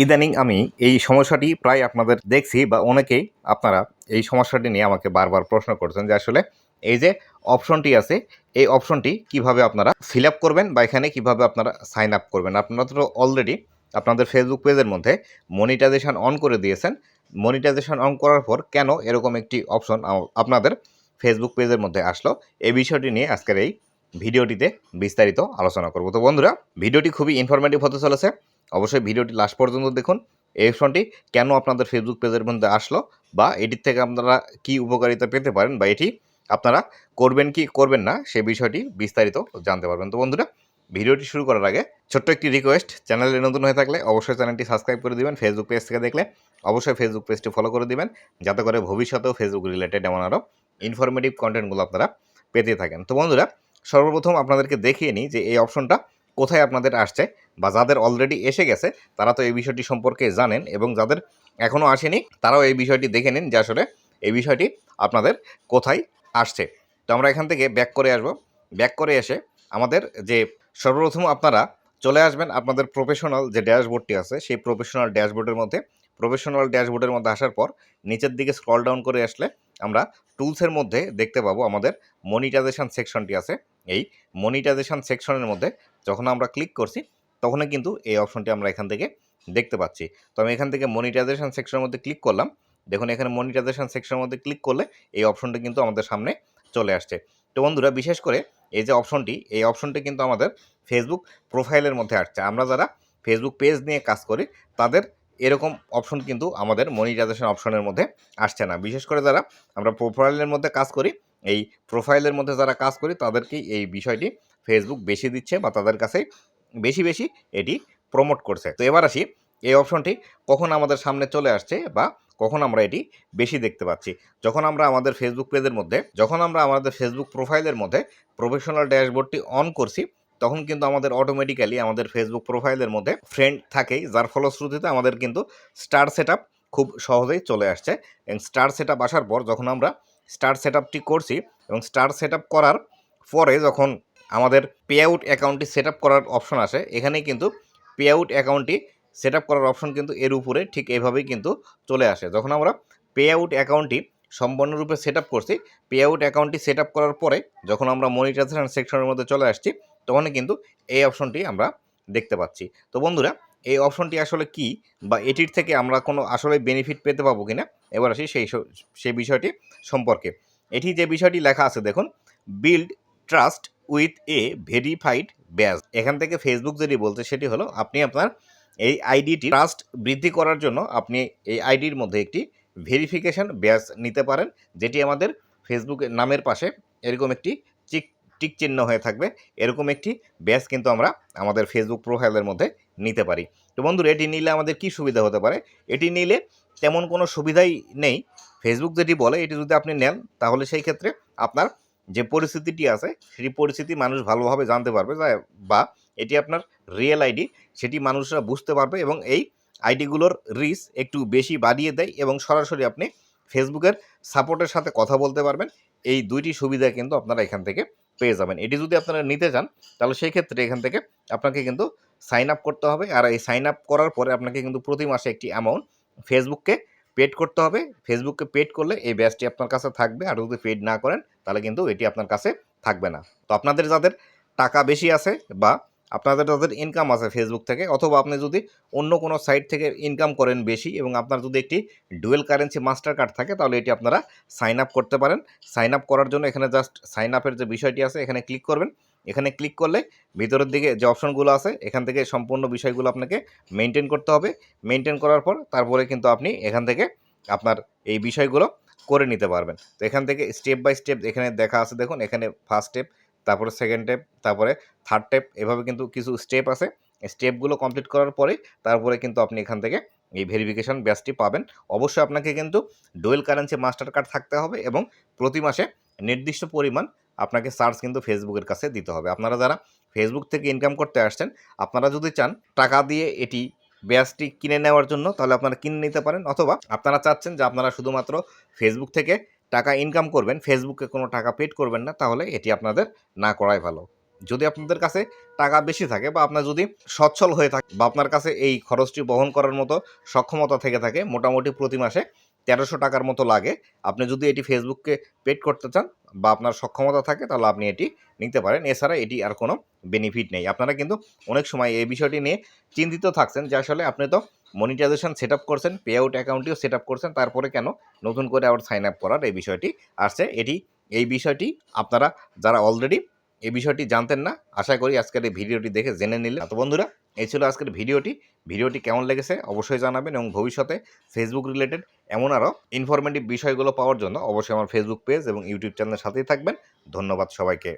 ইদানিং আমি এই সমস্যাটি প্রায় আপনাদের দেখছি বা অনেকেই আপনারা এই সমস্যাটি নিয়ে আমাকে বারবার প্রশ্ন করছেন যে আসলে এই যে অপশনটি আছে, এই অপশনটি কীভাবে আপনারা ফিল আপ করবেন বা এখানে কীভাবে আপনারা সাইন আপ করবেন? আপনারা তো অলরেডি আপনাদের ফেসবুক পেজের মধ্যে মনিটাইজেশন অন করে দিয়েছেন। মনিটাইজেশন অন করার পর কেন এরকম একটি অপশন আপনাদের ফেসবুক পেজের মধ্যে আসলো? এই বিষয়টি নিয়ে আজকের এই ভিডিওটিতে বিস্তারিত আলোচনা করব। তো বন্ধুরা, ভিডিওটি খুবই ইনফরমেটিভ হতে চলেছে। অবশ্যই ভিডিওটি লাস্ট পর্যন্ত দেখুন। এই অপশনটি কেন আপনাদের ফেসবুক পেজের মধ্যে আসলো বা এটির থেকে আপনারা কি উপকারিতা পেতে পারেন বা এটি আপনারা করবেন কি করবেন না সে বিষয়টি বিস্তারিত জানতে পারবেন। তো বন্ধুরা, ভিডিওটি শুরু করার আগে ছোট্ট একটি রিকোয়েস্ট চ্যানেলে নতুন হয়ে থাকলে অবশ্যই চ্যানেলটি সাবস্ক্রাইব করে দিবেন ফেসবুক পেজ থেকে দেখলে অবশ্যই ফেসবুক পেজটি ফলো করে দিবেন, যাতে করে ভবিষ্যতেও ফেসবুক রিলেটেড এমন আরও ইনফরমেটিভ কন্টেন্টগুলো আপনারা পেতে থাকেন। তো বন্ধুরা, সর্বপ্রথম আপনাদেরকে দেখিয়ে নিই যে এই অপশনটা কোথায় আপনাদের আসছে বা যাদের অলরেডি এসে গেছে, তারা তো এই বিষয়টি সম্পর্কে জানেন এবং যাদের এখনও আসেনি, তারাও এই বিষয়টি দেখে নিন যে আসলে এই বিষয়টি আপনাদের কোথায় আসছে। তো আমরা এখান থেকে ব্যাক করে আসব। ব্যাক করে এসে আমাদের যে সর্বপ্রথম আপনারা চলে আসবেন আপনাদের প্রফেশনাল যে ড্যাশবোর্ডটি আছে, সেই প্রফেশনাল ড্যাশবোর্ডের মধ্যে। প্রফেশনাল ড্যাশবোর্ডের মধ্যে আসার পর নিচের দিকে স্ক্রল ডাউন করে আসলে আমরা টুলসের মধ্যে দেখতে পাবো আমাদের মনিটাইজেশান সেকশনটি আছে। এই মনিটাইজেশান সেকশনের মধ্যে যখন আমরা ক্লিক করছি, তখনই কিন্তু এই অপশনটি আমরা এখান থেকে দেখতে পাচ্ছি। তো আমি এখান থেকে মনিটাইজেশন সেকশনের মধ্যে ক্লিক করলাম। দেখুন, এখানে মনিটাইজেশন সেকশনের মধ্যে ক্লিক করলে এই অপশনটি কিন্তু আমাদের সামনে চলে আসছে। তো বন্ধুরা, বিশেষ করে এই যে অপশনটি এই অপশনটি কিন্তু আমাদের ফেসবুক প্রোফাইলের মধ্যে আসছে। আমরা যারা ফেসবুক পেজ নিয়ে কাজ করি, তাদের এরকম অপশন কিন্তু আমাদের মনিটাইজেশন অপশনের মধ্যে আসছে না। বিশেষ করে যারা আমরা প্রোফাইলের মধ্যে কাজ করি, এই প্রোফাইলের মধ্যে যারা কাজ করি তাদেরকেই এই বিষয়টি ফেসবুক বেশি দিচ্ছে বা তাদের কাছে বেশি বেশি এটি প্রমোট করছে। তো এবার আসি, এই অপশনটি কখন আমাদের সামনে চলে আসছে বা কখন আমরা এটি বেশি দেখতে পাচ্ছি? যখন আমরা আমাদের ফেসবুক পেজের মধ্যে, যখন আমরা আমাদের ফেসবুক প্রোফাইলের মধ্যে প্রফেশনাল ড্যাশবোর্ডটি অন করছি, তখন কিন্তু আমাদের অটোমেটিক্যালি আমাদের ফেসবুক প্রোফাইলের মধ্যে ফ্রেন্ড থাকেই, যার ফলশ্রুতিতে আমাদের কিন্তু স্টার সেট খুব সহজেই চলে আসছে। এবং স্টার সেট আসার পর যখন আমরা স্টার সেট করছি এবং স্টার সেট করার পরে যখন আমাদের পে আউট অ্যাকাউন্টটি সেট করার অপশন আসে এখানেই কিন্তু পে আউট অ্যাকাউন্টটি সেট করার অপশন কিন্তু এর উপরে ঠিক এভাবেই কিন্তু চলে আসে। যখন আমরা পে আউট অ্যাকাউন্টটি সম্পূর্ণরূপে সেট আপ করছি পে আউট অ্যাকাউন্টটি সেট করার পরে যখন আমরা মনিটাইজেশন সেকশনের মধ্যে চলে আসছি, তখনই কিন্তু এই অপশনটি আমরা দেখতে পাচ্ছি। তো বন্ধুরা, এই অপশনটি আসলে কি বা এটির থেকে আমরা কোনো আসলে বেনিফিট পেতে পাবো কিনা? এবার আসি সেই সেই বিষয়টি সম্পর্কে। এটি যে বিষয়টি লেখা আছে, দেখুন build trust with a verified badge এখান থেকে ফেসবুক যেটি বলছে সেটি হলো আপনি আপনার এই আইডিটি ট্রাস্ট বৃদ্ধি করার জন্য আপনি এই আইডির মধ্যে একটি ভেরিফিকেশন ব্যাজ নিতে পারেন, যেটি আমাদের ফেসবুকের নামের পাশে এরকম একটি চিক টিক চিহ্ন হয়ে থাকবে। এরকম একটি ব্যাজ কিন্তু আমরা আমাদের ফেসবুক প্রোফাইলের মধ্যে নিতে পারি। তো বন্ধুরা, এটি নিলে আমাদের কি সুবিধা হতে পারে? এটি নিলে তেমন কোনো সুবিধাই নেই। ফেসবুক যেটি বলে, এটি যদি আপনি নেন, তাহলে সেই ক্ষেত্রে আপনার যে পরিস্থিতিটি আছে সেটি পরিস্থিতি মানুষ ভালোভাবে জানতে পারবে বা এটি আপনার রিয়েল আইডি সেটি মানুষরা বুঝতে পারবে এবং এই আইডিগুলোর রিস একটু বেশি বাড়িয়ে দেয় এবং সরাসরি আপনি ফেসবুকের সাপোর্টের সাথে কথা বলতে পারবেন। এই দুইটি সুবিধা কিন্তু আপনারা এখান থেকে পেয়ে যাবেন। এটি যদি আপনারা নিতে চান, তাহলে সেই ক্ষেত্রে এখান থেকে আপনাকে কিন্তু সাইন আপ করতে হবে। আর এই সাইন আপ করার পরে আপনাকে কিন্তু প্রতি মাসে একটি অ্যামাউন্ট ফেসবুককে পেড করতে হবে। ফেসবুককে পেড করলে এই ব্যাচটি আপনার কাছে থাকবে। আর যদি পেড না করেন, তাহলে কিন্তু এটি আপনার কাছে থাকবে না। তো আপনাদের যাদের টাকা বেশি আছে বা আপনাদের যাদের ইনকাম আছে ফেসবুক থেকে, অথবা আপনি যদি অন্য কোনো সাইট থেকে ইনকাম করেন বেশি এবং আপনার যদি একটি ডুয়েল কারেন্সি মাস্টার কার্ড থাকে, তাহলে এটি আপনারা সাইন আপ করতে পারেন। সাইন আপ করার জন্য এখানে জাস্ট সাইন আপের যে বিষয়টি আছে, এখানে ক্লিক করবেন। এখানে ক্লিক করলে ভিতরের দিকে যে অপশনগুলো আছে, এখান থেকে সম্পূর্ণ বিষয়গুলো আপনাকে মেনটেন করতে হবে। মেনটেন করার পর তারপরে কিন্তু আপনি এখান থেকে আপনার এই বিষয়গুলো করে নিতে পারবেন। তো এখান থেকে স্টেপ বাই স্টেপ এখানে দেখা আছে, দেখুন এখানে ফার্স্ট স্টেপ তারপরে সেকেন্ড স্টেপ তারপরে থার্ড স্টেপ এভাবে কিন্তু কিছু স্টেপ আছে। স্টেপগুলো কমপ্লিট করার পরে তারপরে কিন্তু আপনি এখান থেকে এই ভেরিফিকেশন ব্যাচটি পাবেন। অবশ্যই আপনাকে কিন্তু ডুয়েল কারেন্সি মাস্টার কার্ড থাকতে হবে এবং প্রতি মাসে নির্দিষ্ট পরিমাণ আপনাকে চার্জ কিন্তু ফেসবুকের কাছে দিতে হবে। আপনারা যারা ফেসবুক থেকে ইনকাম করতে আসছেন, আপনারা যদি চান টাকা দিয়ে এটি ব্যাচটি কিনে নেওয়ার জন্য, তাহলে আপনারা কিনে নিতে পারেন অথবা আপনারা চাচ্ছেন যে আপনারা শুধুমাত্র ফেসবুক থেকে টাকা ইনকাম করবেন ফেসবুকে কোনো টাকা পেড করবেন না, তাহলে এটি আপনাদের না করাই ভালো। যদি আপনাদের কাছে টাকা বেশি থাকে বা আপনার যদি সচ্ছল হয়ে থাকে বা আপনার কাছে এই খরচটি বহন করার মতো সক্ষমতা থেকে থাকে, মোটামুটি প্রতি মাসে তেরোশো টাকার মতো লাগে। আপনি যদি এটি ফেসবুককে পেড করতে চান বা আপনার সক্ষমতা থাকে, তাহলে আপনি এটি নিতে পারেন। এছাড়া এটি আর কোনো বেনিফিট নেই। আপনারা কিন্তু অনেক সময় এই বিষয়টি নিয়ে চিন্তিত থাকছেন যে আসলে আপনি তো মনিটাইজেশন সেট আপ করছেন পে আউট অ্যাকাউন্টটিও সেট আপ করছেন, তারপরে কেন নতুন করে আবার সাইন আপ করার এই বিষয়টি আসছে। এটি, এই বিষয়টি আপনারা যারা অলরেডি এই বিষয়টি জানতেন না, আশা করি আজকের এই ভিডিওটি দেখে জেনে নিলে তো বন্ধুরা, এই ছিল আজকের ভিডিওটি। ভিডিওটি কেমন লেগেছে অবশ্যই জানাবেন এবং ভবিষ্যতে ফেসবুক রিলেটেড এমন আরও ইনফরমেটিভ বিষয়গুলো পাওয়ার জন্য অবশ্যই আমার ফেসবুক পেজ এবং ইউটিউব চ্যানেলের সাথেই থাকবেন। ধন্যবাদ সবাইকে।